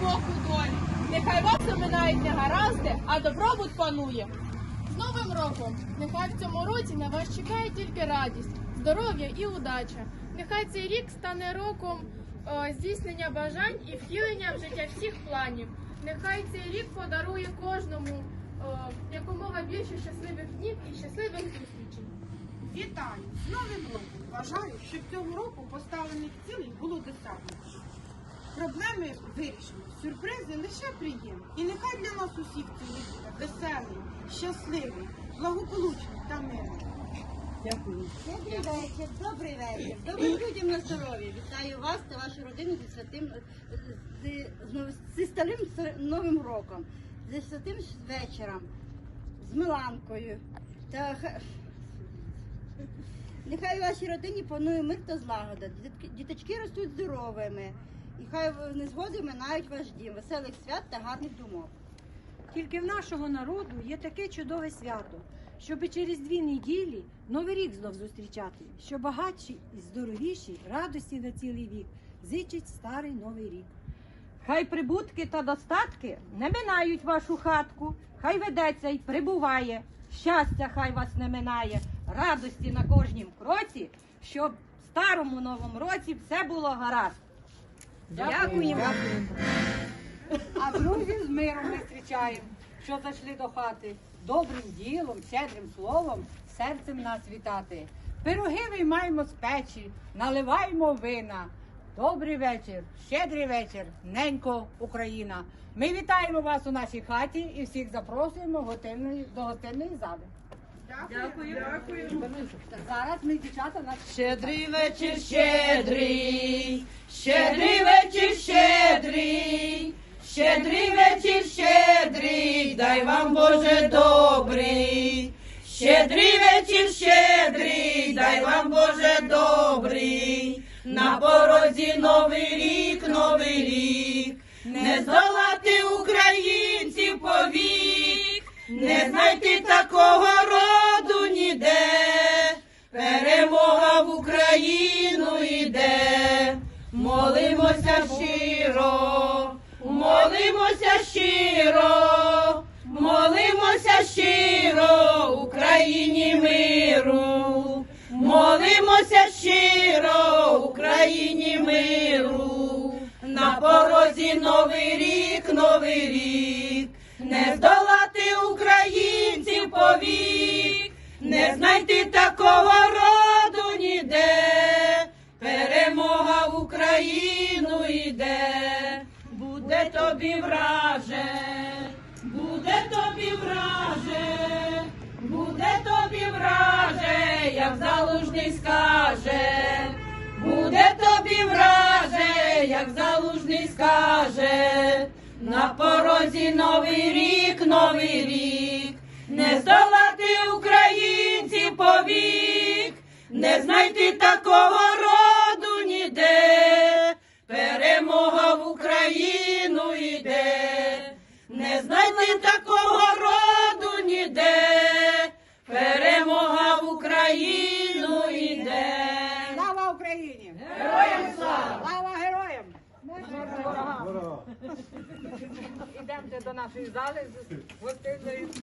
боку долі. Нехай вас оминають негаразди, а добробут панує. З Новим роком! Нехай в цьому році на вас чекає тільки радість, здоров'я і удача. Нехай цей рік стане роком е, здійснення бажань і втілення в життя всіх планів. Нехай цей рік подарує кожному е, якомога більше щасливих днів і щасливих зустрічей. Вітаю з Новим роком! Бажаю, щоб цього року поставлених цілей було досягнуто. Проблеми вирішено, сюрпризи лише приємні. І нехай для нас усіх рік буде веселий, щасливий, благополучний та мирний. Дякую. Добрий вечір, добрий вечір. Добрим людям на здоров'я. Вітаю вас та вашу родину зі святим зі, зі старим новим роком, зі святим вечором, з Миланкою. Та нехай у вашій родині панує мир та злагода. Діточки ростуть здоровими. І хай незгоди минають ваш дім, веселих свят та гарних думок. Тільки в нашого народу є таке чудове свято, щоби через дві неділі Новий рік знов зустрічати, що багатші і здоровіші радості на цілий вік зичить старий новий рік. Хай прибутки та достатки не минають вашу хатку, хай ведеться й прибуває. Щастя хай вас не минає, радості на кожнім кроці, щоб в старому новому році все було гаразд. Дякуємо. А друзів з миром ми зустрічаємо, що зайшли до хати. Добрим ділом, щедрим словом, серцем нас вітати. Пироги виймаємо з печі, наливаємо вина. Добрий вечір, щедрий вечір, ненько Україна. Ми вітаємо вас у нашій хаті і всіх запрошуємо готельної- до готельної зали. Дякую. Дякую. Зараз ми дівчата нас Щедрий вечір, щедрий, щедрий вечір, щедрий, щедрий вечір, щедрий, дай вам Боже добрий. Щедрий вечір, щедрий, дай вам Боже добрий. На порозі новий рік, новий рік, не здолати українців повік, не знайти такого молимося щиро, молимося щиро, молимося щиро, Україні миру, молимося щиро, Україні миру, на порозі новий рік, новий рік, не здолати українців повік. Не знайти такого роду ніде, перемога в Україну йде, буде тобі враже, буде тобі враже, буде тобі враже, як залужний скаже, буде тобі враже, як залужний скаже, на порозі новий рік, новий рік. Не здолати українців повік, не знайти такого не такого роду ніде, перемога в Україну йде. Слава Україні! Героям слава! Слава героям! Ідемте до нашої зали з